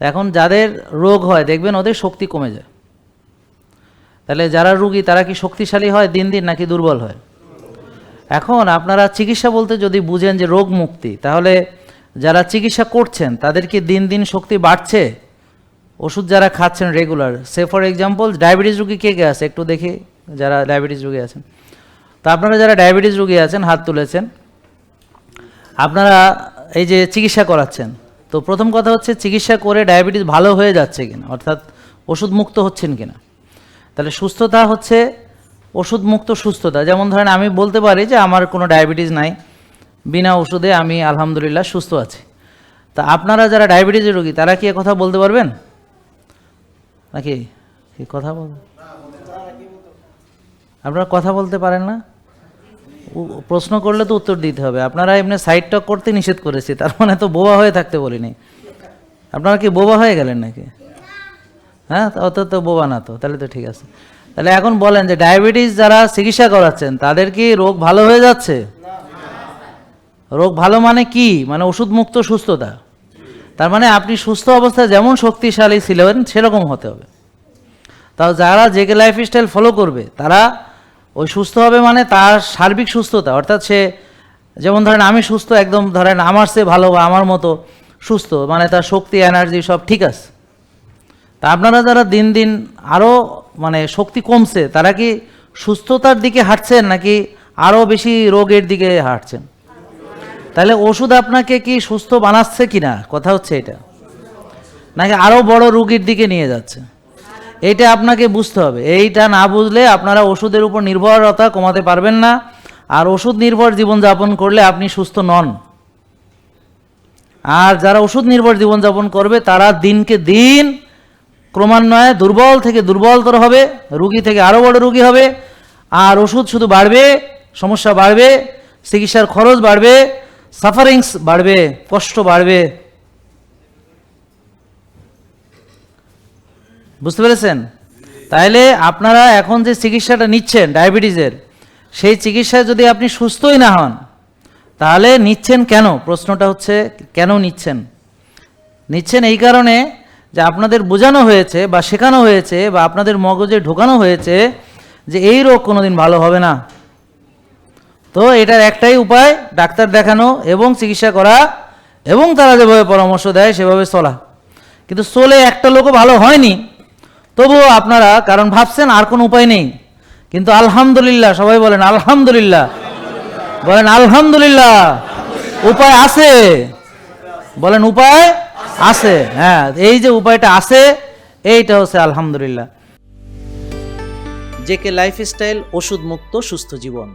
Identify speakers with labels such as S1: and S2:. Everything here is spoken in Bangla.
S1: এখন যাদের রোগ হয়, দেখবেন ওদের শক্তি কমে যায়। তাহলে যারা রুগী, তারা কি শক্তিশালী হয় দিন দিন, নাকি দুর্বল হয়? এখন আপনারা চিকিৎসা বলতে যদি বুঝেন যে রোগ মুক্তি, তাহলে যারা চিকিৎসা করছেন, তাদের কি দিন দিন শক্তি বাড়ছে? ওষুধ যারা খাচ্ছেন regular say for example diabetes রুগী কে কে আছে? একটু দেখি, যারা ডায়াবেটিস রুগী আছেন। তো আপনারা যারা ডায়াবেটিস রুগী আছেন, হাত তুলেছেন, আপনারা এই যে চিকিৎসা করাচ্ছেন তো প্রথম কথা হচ্ছে চিকিৎসা করে ডায়াবেটিস ভালো হয়ে যাচ্ছে কিনা, অর্থাৎ ওষুধ মুক্ত হচ্ছেন কিনা। তাহলে সুস্থতা হচ্ছে ওষুধ মুক্ত সুস্থতা। যেমন ধরেন আমি বলতে পারি যে আমার কোনো ডায়াবেটিস নাই, বিনা ওষুধে আমি আলহামদুলিল্লাহ সুস্থ আছি। তা আপনারা যারা ডায়াবেটিসের রোগী, তারা কি কথা বলতে পারবেন? নাকি কথা বল আপনারা কথা বলতে পারেন না? প্রশ্ন করলে তো উত্তর দিতে হবে। আপনারা এমনি সাইড টক করতে নিষেধ করেছি, তার মানে তো বোবা হয়ে থাকতে বলিনি। আপনারা কি বোবা হয়ে গেলেন নাকি? হ্যাঁ অত তো বোবা না তো, তাহলে তো ঠিক আছে। তাহলে এখন বলেন যে ডায়াবেটিস যারা চিকিৎসা করাচ্ছেন, তাদের কি রোগ ভালো হয়ে যাচ্ছে? রোগ ভালো মানে কি? মানে ওষুধ মুক্ত সুস্থতা। তার মানে আপনি সুস্থ অবস্থায় যেমন শক্তিশালী ছিলেন, সেরকম হতে হবে। তাও যারা জেকে লাইফ স্টাইল ফলো করবে, তারা ওই সুস্থ হবে মানে তার সার্বিক সুস্থতা, অর্থাৎ সে যেমন ধরেন আমি সুস্থ, একদম ধরেন আমার সে ভালো বা আমার মতো সুস্থ মানে তার শক্তি এনার্জি সব ঠিক আছে। তা আপনারা যারা দিন দিন আরও মানে শক্তি কমছে, তারা কি সুস্থতার দিকে হাঁটছেন নাকি আরও বেশি রোগের দিকে হাঁটছেন? তাহলে ওষুধ আপনাকে কি সুস্থ বানাচ্ছে কি না কথা হচ্ছে এটা। নাকি আরও বড় রোগীর দিকে নিয়ে যাচ্ছে? এইটা আপনাকে বুঝতে হবে। এইটা না বুঝলে আপনারা ওষুধের উপর নির্ভরতা কমাতে পারবেন না। আর ওষুধ নির্ভর জীবনযাপন করলে আপনি সুস্থ নন। আর যারা ওষুধ নির্ভর জীবনযাপন করবে, তারা দিনকে দিন ক্রমান্বয়ে দুর্বল থেকে দুর্বলতর হবে, রুগী থেকে আরও বড় রুগী হবে। আর ওষুধ শুধু বাড়বে, সমস্যা বাড়বে, চিকিৎসার খরচ বাড়বে সাফারিংস বাড়বে, কষ্ট বাড়বে। বুঝতে পেরেছেন? তাইলে আপনারা এখন যে চিকিৎসাটা নিচ্ছেন, ডায়াবেটিসের, সেই চিকিৎসায় যদি আপনি সুস্থই না হন, তাহলে নিচ্ছেন কেন? প্রশ্নটা হচ্ছে, কেন নিচ্ছেন? নিচ্ছেন এই কারণে যে আপনাদের বোঝানো হয়েছে বা শেখানো হয়েছে বা আপনাদের মগজে ঢোকানো হয়েছে যে এই রোগ কোনোদিন ভালো হবে না। তো এটার একটাই উপায়, ডাক্তার দেখানো এবং চিকিৎসা করা এবং তারা যেভাবে পরামর্শ দেয় সেভাবে চলা। কিন্তু চলে একটা লোকও ভালো হয়নি তবুও আপনারা, কারণ ভাবছেন আর কোনো উপায় নেই। কিন্তু আলহামদুলিল্লাহ, সবাই বলেন আলহামদুলিল্লাহ। বলেন আলহামদুলিল্লাহ, উপায় আছে। বলেন উপায় আছে হ্যাঁ এই যে উপায়টা আছে, এইটা হচ্ছে আলহামদুলিল্লাহ। জেকে লাইফস্টাইল ওষুধ মুক্ত সুস্থ জীবন।